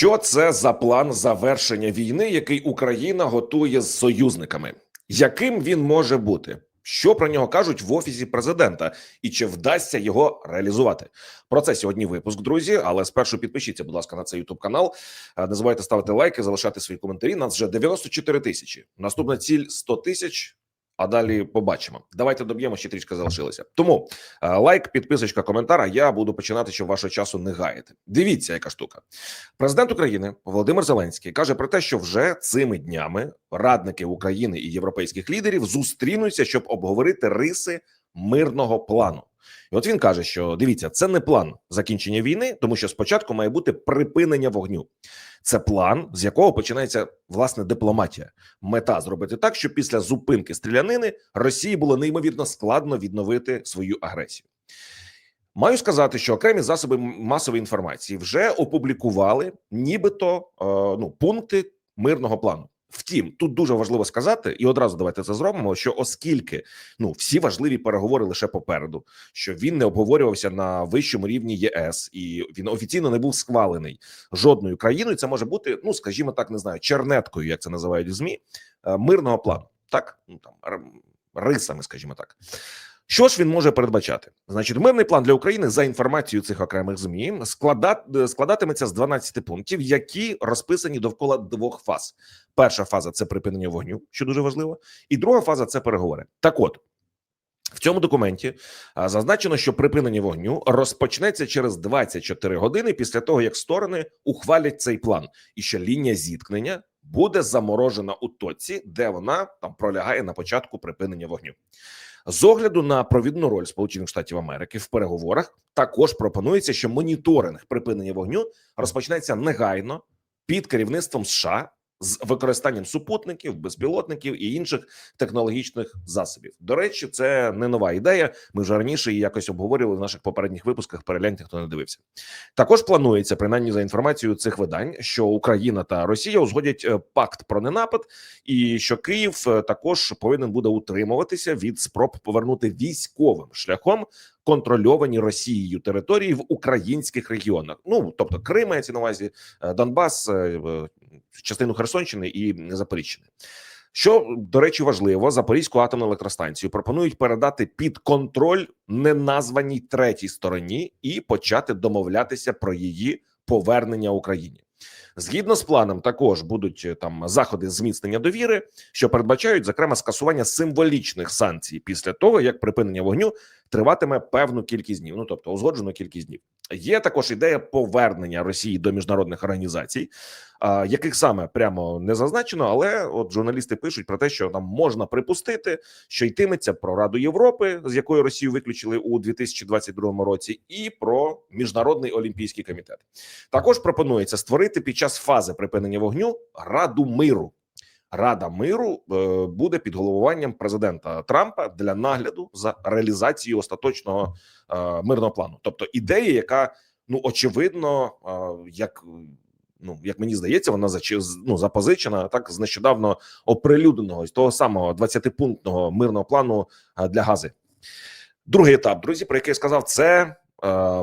Що це за план завершення війни, який Україна готує з союзниками? Яким він може бути? Що про нього кажуть в офісі президента, і чи вдасться його реалізувати? Про це сьогодні випуск, друзі. Але спершу підпишіться, будь ласка, на цей ютуб канал. Е, Не забувайте ставити лайки, залишати свої коментарі. Нас вже 94 тисячі. Наступна ціль 100 тисяч. А далі побачимо. Давайте доб'ємо ще трішки залишилося. Тому е, лайк, підписочка, коментар. Я буду починати, щоб вашого часу не гаяти. Дивіться, яка штука. Президент України Володимир Зеленський каже про те, що вже цими днями радники України і європейських лідерів зустрінуться, щоб обговорити риси мирного плану. І от він каже, що дивіться, це не план закінчення війни, тому що спочатку має бути припинення вогню. Це план, з якого починається власне дипломатія. Мета зробити так, щоб після зупинки стрілянини Росії було неймовірно складно відновити свою агресію. Маю сказати, що окремі засоби масової інформації вже опублікували, нібито е, ну пункти мирного плану. Втім, тут дуже важливо сказати, і одразу давайте це зробимо. Що оскільки ну всі важливі переговори лише попереду, що він не обговорювався на вищому рівні ЄС, і він офіційно не був схвалений жодною країною. Це може бути, ну скажімо так, не знаю, чернеткою, як це називають в змі е, мирного плану, так ну там рисами, скажімо так. Що ж він може передбачати? Значить, мирний план для України за інформацією цих окремих змі склада, складатиметься з 12 пунктів, які розписані довкола двох фаз. Перша фаза це припинення вогню, що дуже важливо, і друга фаза це переговори. Так, от в цьому документі зазначено, що припинення вогню розпочнеться через 24 години після того, як сторони ухвалять цей план, і що лінія зіткнення буде заморожена у точці, де вона там пролягає на початку припинення вогню. З огляду на провідну роль Сполучених Штатів Америки в переговорах також пропонується, що моніторинг припинення вогню розпочнеться негайно під керівництвом США з використанням супутників, безпілотників і інших технологічних засобів. До речі, це не нова ідея. Ми вже раніше її якось обговорювали в наших попередніх випусках. Перегляньте, хто не дивився. Також планується, принаймні за інформацією цих видань, що Україна та Росія узгодять е, пакт про ненапад, і що Київ е, також повинен буде утримуватися від спроб повернути військовим шляхом контрольовані Росією території в українських регіонах. Ну тобто Крим мається на увазі е, Донбас, е, частину Херсонщини і Запоріжжя. Що до речі, важливо, Запорізьку атомну електростанцію пропонують передати під контроль неназваній третій стороні і почати домовлятися про її повернення Україні. Згідно з планом, також будуть е, там заходи зміцнення довіри, що передбачають зокрема скасування символічних санкцій після того, як припинення вогню триватиме певну кількість днів. Ну тобто узгоджену кількість днів. Є також ідея повернення Росії до міжнародних організацій, яких саме прямо не зазначено, але от журналісти пишуть про те, що там можна припустити, що йтиметься про Раду Європи, з якої Росію виключили у 2022 році, і про міжнародний олімпійський комітет. Також пропонується створити під час фази припинення вогню Раду миру. Рада миру е, буде під головуванням президента Трампа для нагляду за реалізацією остаточного е, мирного плану. Тобто ідея, яка ну очевидно, е, як ну як мені здається, вона ну, запозичена так з нещодавно оприлюдненого з того самого 20-пунктного мирного плану для гази. Другий етап, друзі, про який я сказав, це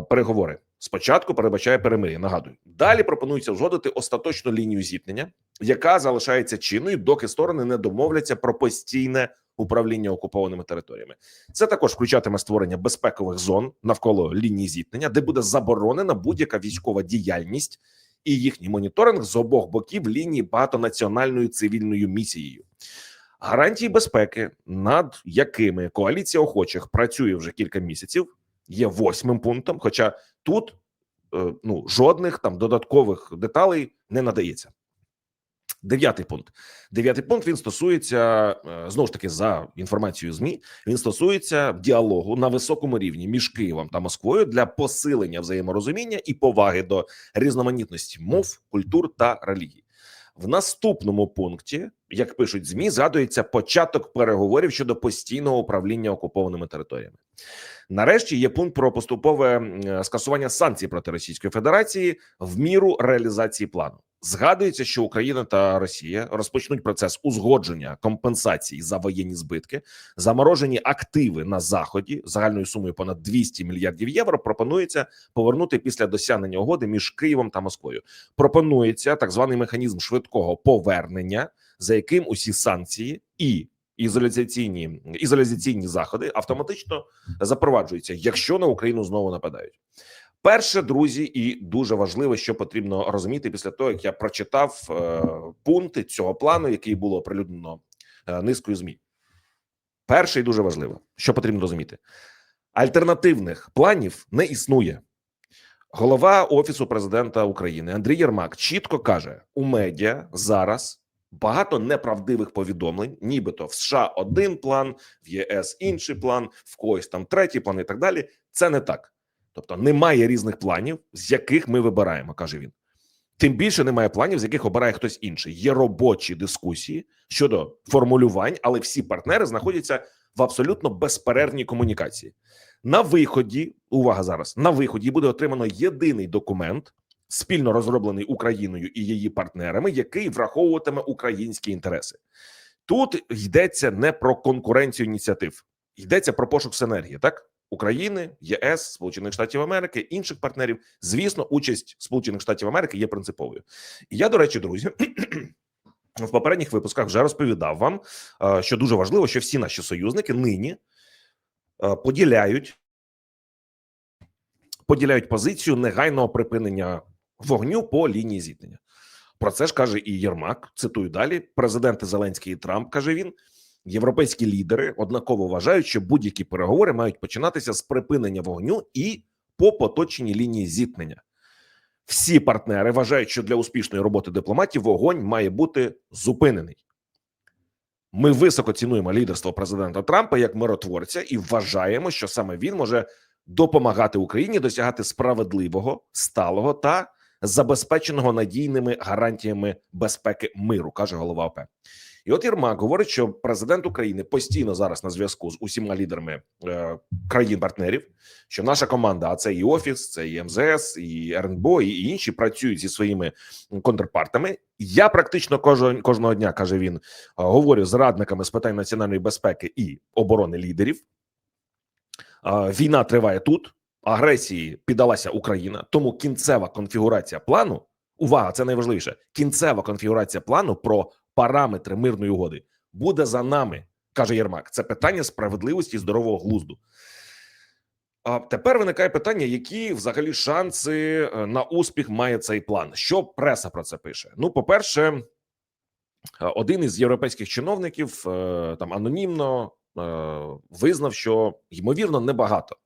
переговори. Спочатку передбачає перемир'я. Нагадую, далі пропонується узгодити остаточну лінію зіткнення, яка залишається чинною, доки сторони не домовляться про постійне управління окупованими територіями. Це також включатиме створення безпекових зон навколо лінії зіткнення, де буде заборонена будь-яка військова діяльність і їхній моніторинг з обох боків лінії багатонаціональною цивільною місією. Гарантії безпеки, над якими коаліція охочих працює вже кілька місяців, є восьмим пунктом. Хоча тут е, ну жодних там додаткових деталей не надається. Дев'ятий пункт. Дев'ятий пункт він стосується е, знову ж таки за інформацією змі. Він стосується діалогу на високому рівні між Києвом та Москвою для посилення взаєморозуміння і поваги до різноманітності мов, культур та релігій. В наступному пункті, як пишуть змі, згадується початок переговорів щодо постійного управління окупованими територіями. Нарешті є пункт про поступове скасування санкцій проти Російської Федерації в міру реалізації плану. Згадується, що Україна та Росія розпочнуть процес узгодження компенсацій за воєнні збитки, заморожені активи на заході загальною сумою понад 200 мільярдів євро. Пропонується повернути після досягнення угоди між Києвом та Москвою. Пропонується так званий механізм швидкого повернення, за яким усі санкції і ізоляційні ізоляційні заходи автоматично запроваджуються, якщо на Україну знову нападають. Перше, друзі, і дуже важливо, що потрібно розуміти після того, як я прочитав е, пункти цього плану, який було оприлюднено е, низкою змі. Перше і дуже важливо, що потрібно розуміти: альтернативних планів не існує. Голова офісу президента України Андрій Єрмак чітко каже: у медіа зараз багато неправдивих повідомлень, нібито в США один план, в ЄС інший план, в когось там третій план і так далі. Це не так. Тобто немає різних планів, з яких ми вибираємо, каже він. Тим більше немає планів, з яких обирає хтось інший. Є робочі дискусії щодо формулювань, але всі партнери знаходяться в абсолютно безперервній комунікації. На виході, увага зараз, на виході буде отримано єдиний документ, спільно розроблений Україною і її партнерами, який враховуватиме українські інтереси. Тут йдеться не про конкуренцію ініціатив, йдеться про пошук синергії, так? України, ЄС, Сполучених Штатів Америки, інших партнерів. Звісно, участь Сполучених Штатів Америки є принциповою. І я, до речі, друзі, в попередніх випусках вже розповідав вам, що дуже важливо, що всі наші союзники нині поділяють поділяють позицію негайного припинення вогню по лінії зіткнення. Про це ж каже і Єрмак. Цитую далі: президенти Зеленський і Трамп каже він. Європейські лідери однаково вважають, що будь-які переговори мають починатися з припинення вогню і по поточній лінії зіткнення. Всі партнери вважають, що для успішної роботи дипломатів вогонь має бути зупинений. Ми високо цінуємо лідерство президента Трампа як миротворця і вважаємо, що саме він може допомагати Україні досягати справедливого, сталого та забезпеченого надійними гарантіями безпеки миру, каже голова ОП. І от Єрмак говорить, що президент України постійно зараз на зв'язку з усіма лідерами е, країн-партнерів, що наша команда, а це і офіс, це і МЗС, і РНБО, і інші працюють зі своїми контрпартами. Я практично кожного, кожного дня каже він, говорю з радниками з питань національної безпеки і оборони лідерів. Війна триває тут. Агресії піддалася Україна, тому кінцева конфігурація плану. Увага, це найважливіше. Кінцева конфігурація плану про параметри мирної угоди буде за нами, каже Єрмак. Це питання справедливості і здорового глузду. А тепер виникає питання, які взагалі шанси е, на успіх має цей план. Що преса про це пише? Ну, по-перше, е, один із європейських чиновників е, там анонімно визнав, що ймовірно небагато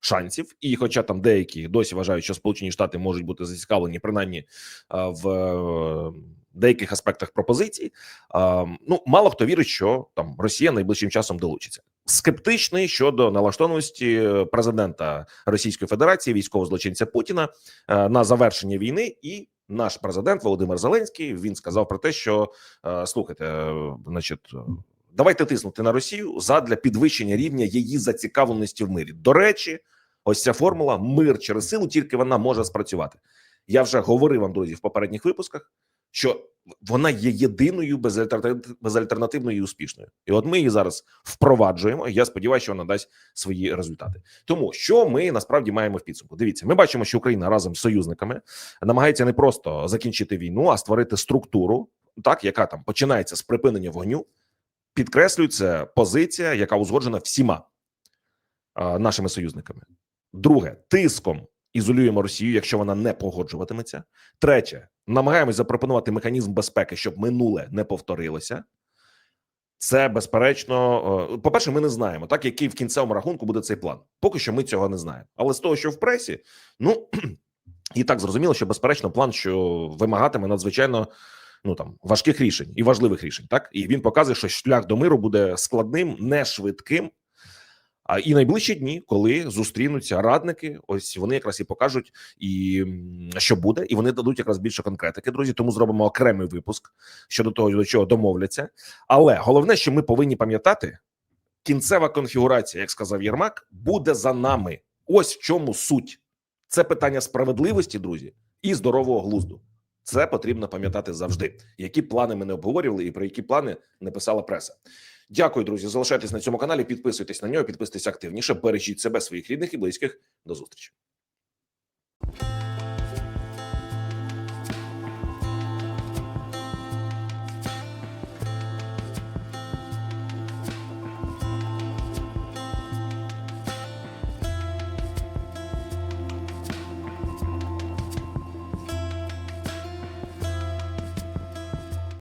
шансів, і, хоча там деякі досі вважають, що Сполучені Штати можуть бути зацікавлені, принаймні в деяких аспектах пропозицій. Ну мало хто вірить, що там Росія найближчим часом долучиться. Скептичний щодо налаштованості президента Російської Федерації, військового злочинця Путіна е, на завершення війни, і наш президент Володимир Зеленський він сказав про те, що е, слухайте, е, значить. Давайте тиснути на Росію задля підвищення рівня її зацікавленості в мирі. До речі, ось ця формула мир через силу, тільки вона може спрацювати. Я вже говорив вам, друзі, в попередніх випусках що вона є єдиною безальтернативною і успішною, і от ми її зараз впроваджуємо. і Я сподіваюся, що вона дасть свої результати. Тому що ми насправді маємо в підсумку. Дивіться, ми бачимо, що Україна разом з союзниками намагається не просто закінчити війну, а створити структуру, так яка там починається з припинення вогню. Підкреслюється позиція, яка узгоджена всіма а, нашими союзниками. Друге, тиском ізолюємо Росію, якщо вона не погоджуватиметься. Третє, намагаємось запропонувати механізм безпеки, щоб минуле не повторилося. Це безперечно, по перше, ми не знаємо, так який в кінцевому рахунку буде цей план. Поки що ми цього не знаємо. Але з того, що в пресі, ну і так зрозуміло, що безперечно, план, що вимагатиме надзвичайно ну там важких рішень і важливих рішень, так і він показує, що шлях до миру буде складним, не швидким, а і найближчі дні, коли зустрінуться радники, ось вони якраз і покажуть, і що буде, і вони дадуть якраз більше конкретики. Друзі, тому зробимо окремий випуск щодо того, до чого домовляться. Але головне, що ми повинні пам'ятати, кінцева конфігурація, як сказав Єрмак, буде за нами. Ось в чому суть. Це питання справедливості, друзі, і здорового глузду. Це потрібно пам'ятати завжди. Які плани ми не обговорювали, і про які плани не писала преса. Дякую, друзі. Залишайтесь на цьому каналі, підписуйтесь на нього, підписуйтесь активніше. Бережіть себе, своїх рідних і близьких. До зустрічі.